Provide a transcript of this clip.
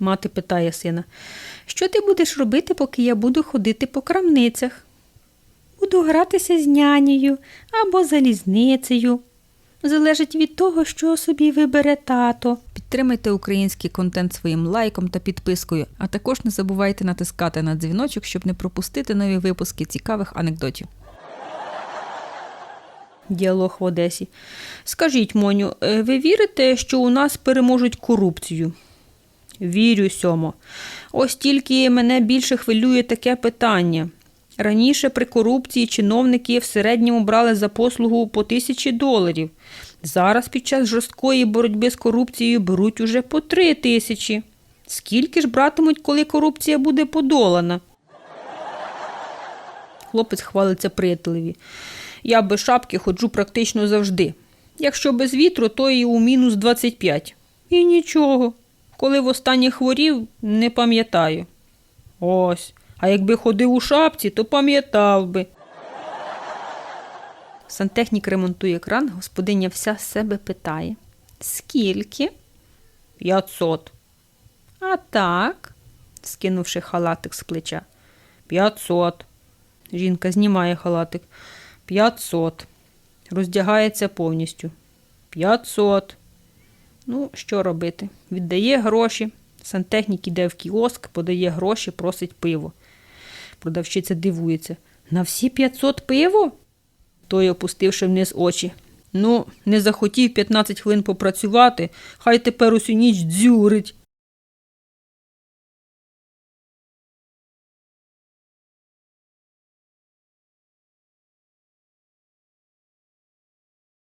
Мати питає сина, що ти будеш робити, поки я буду ходити по крамницях? Буду гратися з нянею або залізницею. Залежить від того, що собі вибере тато. Підтримайте український контент своїм лайком та підпискою, а також не забувайте натискати на дзвіночок, щоб не пропустити нові випуски цікавих анекдотів. Діалог в Одесі. Скажіть, Моню, е, ви вірите, що у нас переможуть корупцію? Вірю, сьомо. Ось тільки мене більше хвилює таке питання. Раніше при корупції чиновники в середньому брали за послугу по тисячі доларів. Зараз під час жорсткої боротьби з корупцією беруть уже по три тисячі. Скільки ж братимуть, коли корупція буде подолана? Хлопець хвалиться приятелеві. Я без шапки ходжу практично завжди. Якщо без вітру, то і у мінус 25. І нічого. Коли востаннє хворів, не пам'ятаю. Ось. А якби ходив у шапці, то пам'ятав би. Сантехнік ремонтує кран, господиня вся себе питає. Скільки? П'ятсот. А так, скинувши халатик з плеча. П'ятсот. Жінка знімає халатик. П'ятсот. Роздягається повністю. П'ятсот. Ну, що робити? Віддає гроші. Сантехнік іде в кіоск, подає гроші, просить пиво. Продавщиця дивується. На всі 500 пиво? Той, опустивши вниз очі. Ну, не захотів 15 хвилин попрацювати, хай тепер усю ніч дзюрить.